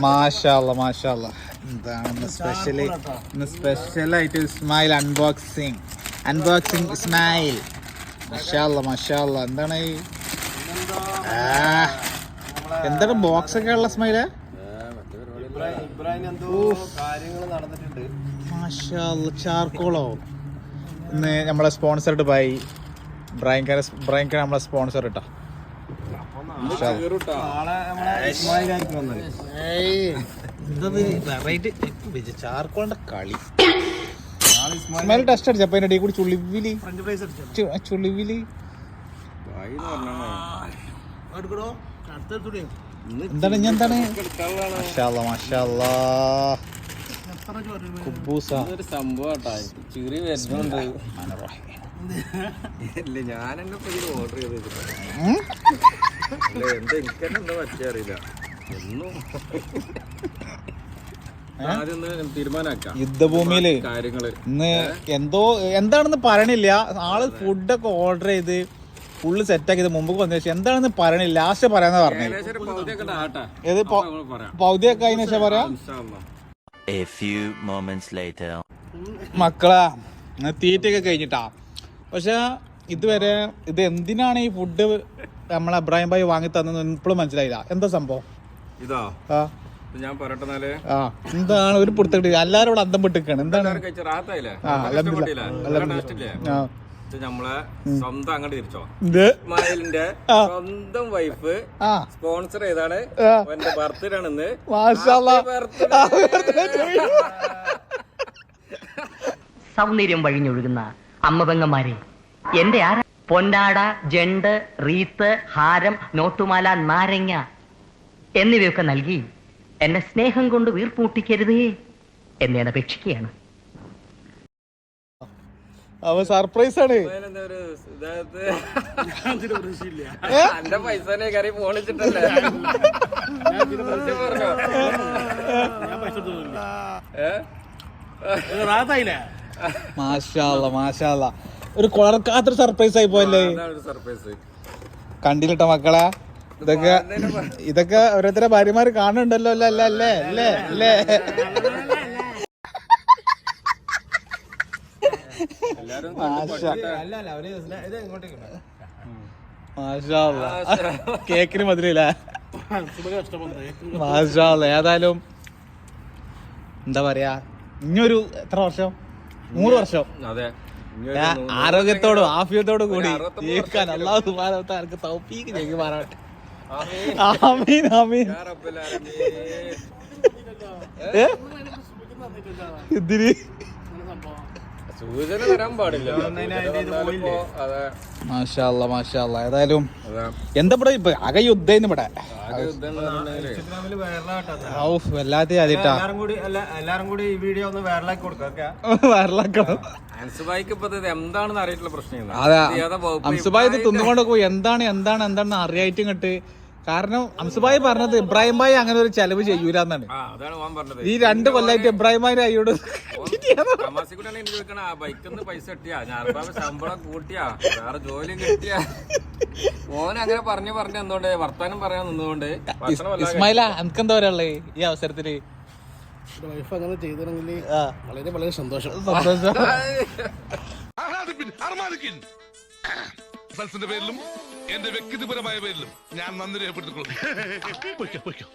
മാഷാല്ല മാഷാല്ല എന്താണ് ഇന്ന് സ്പെഷ്യലി ഇന്ന് സ്പെഷ്യലായിട്ട് ഇസ്മായിൽ അൺബോക്സിങ് അൺബോക്സിങ് ഇസ്മായിൽ. മാഷാല്ല മാഷാല്ല എന്താണ് ഈ? എന്താണ് ബോക്സ് ഒക്കെ ഉള്ള മാഷാല്ല ചാർക്കോളോ? ഇന്ന് നമ്മളെ സ്പോൺസർഡ് ബൈ ബ്രൈൻകാരെ ബ്രൈൻകാരെ നമ്മളെ സ്പോൺസർ ഇട്ടാ. ചാർക്കോളിന്റെ കളി. ഇസ്മായിൽ സ്മെൽ ടെസ്റ്റ് അടിച്ചപ്പോ അതിന്റെ ഇടയിൽ കൂടി ചുളിവിലി. ചുളിവിൽ. എന്താണ് ഇനി എന്താണ്? മാഷാല്ലാ മാഷാല്ലാ. കുബൂസ. ഒരു സംഭവട്ടാ ചിറി വരുന്നുണ്ട്. റഹ്മാനുറഹീം. ഇല്ല ഞാൻ എന്നെ ഇപ്പൊ ഓർഡർ ചെയ്ത് ഉം? എന്താ എനിക്ക് തന്നെ എന്താ പറ്റിയ അറിയില്ല. എന്നും ആദ്യം ഒന്ന് തീരുമാനാക്കാം യുദ്ധഭൂമിയിൽ ഇന്ന് എന്തോ എന്താണെന്ന് പറയണില്ല. ആൾ ഫുഡൊക്കെ ഓർഡർ ചെയ്ത് ഫുള്ള് സെറ്റ് ആക്കിയത് മുമ്പ് വന്ന. ശേഷം എന്താണെന്ന് പറയണില്ല. ലാസ്റ്റ് പറയാന്ന് പറഞ്ഞു. ഏത് പൗതിയൊക്കെ അതിന് ശേഷം പറയാ. അല്ലാ. മക്കളാ ഇന്ന് തീറ്റയൊക്കെ കഴിഞ്ഞിട്ടാ. പക്ഷെ ഇതുവരെ ഇത് എന്തിനാണ് ഈ ഫുഡ് നമ്മളെ അബ്രാഹിം ഭായി വാങ്ങി തന്നെ ഇപ്പോഴും മനസ്സിലായില്ല. എന്താ സംഭവം? ഇതാ. ആ. ഞാൻ പറയട്ടെ ആ. എന്താണ് ഒരു പുറത്തിട്ട് എല്ലാരും ഇവിടെ അന്തം പെട്ടിക്കാണ് എന്താണ്? നമ്മളെ സ്വന്തം അങ്ങോട്ട് തിരിച്ചോ? ഇത് ഇസ്മായിലിന്റെ സ്വന്തം വൈഫ് ആ. സ്പോൺസർ ചെയ്താണ്. എന്റെ ബർത്ത്ഡേ ആണെന്ന്. സൗന്ദര്യം വഴിഞ്ഞൊഴുകുന്ന അമ്മപെങ്ങന്മാരെ എന്റെ ആരാ? പൊന്നാട ജണ്ട് റീത്ത് ഹാരം നോട്ടുമാല നാരങ്ങ എന്നിവയൊക്കെ നൽകി എന്നെ സ്നേഹം കൊണ്ട് വീർപ്പൂട്ടിക്കരുതേ എന്ന് ഞാൻ അപേക്ഷിക്കുകയാണ്. അവ സർപ്രൈസ് ആണ്. എന്റെ പൈസ? മാഷാല്ല മാഷാല്ല ഒരു കൊളർക്കാത്തൊരു സർപ്രൈസ് ആയി പോയല്ലേ? സർപ്രൈസ് കണ്ടില്ലട്ടോ മക്കളെ. ഇതൊക്കെ ഇതൊക്കെ ഓരോരുത്തരെ ഭാര്യമാര് കാണുന്നുണ്ടല്ലോ അല്ലേ അല്ല അല്ലേ അല്ലേ കേക്കിന് മധുരയില്ലേ ഏതായാലും എന്താ പറയാ ഇനിയൊരു എത്ര വർഷം? നൂറ് വർഷം. അതെ. ആരോഗ്യത്തോടും ആഫിയത്തോടും കൂടി ജീവിക്കാൻ അള്ളാഹു തൗഫീഖ് ചെയ്ത് മാറട്ടെ ആമീൻ. ആമീൻ? എന്തിന് സൂചന വരാൻ പാടില്ല. മാഷാല്ല മാഷാല്ല ഏതായാലും എന്താ ഇവിടെ ഇപ്പൊ? ആകെ യുദ്ധം ഇവിടെ വല്ലാതെ ആദ്യട്ടാ. എല്ലാരും കൂടി ഈ വീഡിയോ ഒന്ന് വൈറലാക്കി കൊടുക്കാം ഇത് എന്താണെന്ന് അറിയിട്ടുള്ള പ്രശ്നം? അംസുബായി ഇത് തിന്നുകൊണ്ട് പോയി. എന്താണ് എന്താണ് എന്താണെന്ന് അറിയായിട്ട് ഇങ്ങട്ട്? കാരണം അംസുബായി പറഞ്ഞത് ഇബ്രാഹിം ഭായി അങ്ങനെ ഒരു ചെലവ് ചെയ്യൂലെന്നാണ്. ആ അതാണ് ഓൻ പറഞ്ഞത്. ഈ രണ്ട് കൊല്ലായിട്ട് ഇബ്രാഹിം ഭായി അയ്യോട് എനിക്ക് ചോദിക്കണ. ബൈക്കിന്ന് പൈസ കിട്ടിയാ? ഞാൻ ശമ്പളം കൂട്ടിയാ? വേറെ ജോലിയും കിട്ടിയാ? ഓൻ അങ്ങനെ പറഞ്ഞു പറഞ്ഞു എന്തുകൊണ്ട് വർത്താനം പറയാൻ നിന്നുകൊണ്ട് ഇസ്മായില ഈ അവസരത്തിൽ? വൈഫ് അങ്ങനെ ചെയ്തിരുന്നെങ്കിൽ ആ, വളരെ വളരെ സന്തോഷം. പേരിലും എന്റെ വ്യക്തിപരമായ പേരിലും ഞാൻ നന്ദി രേഖപ്പെടുത്തിക്കൊള്ളുന്നു പൊയ്ക്കോ പൊയ്ക്കോ.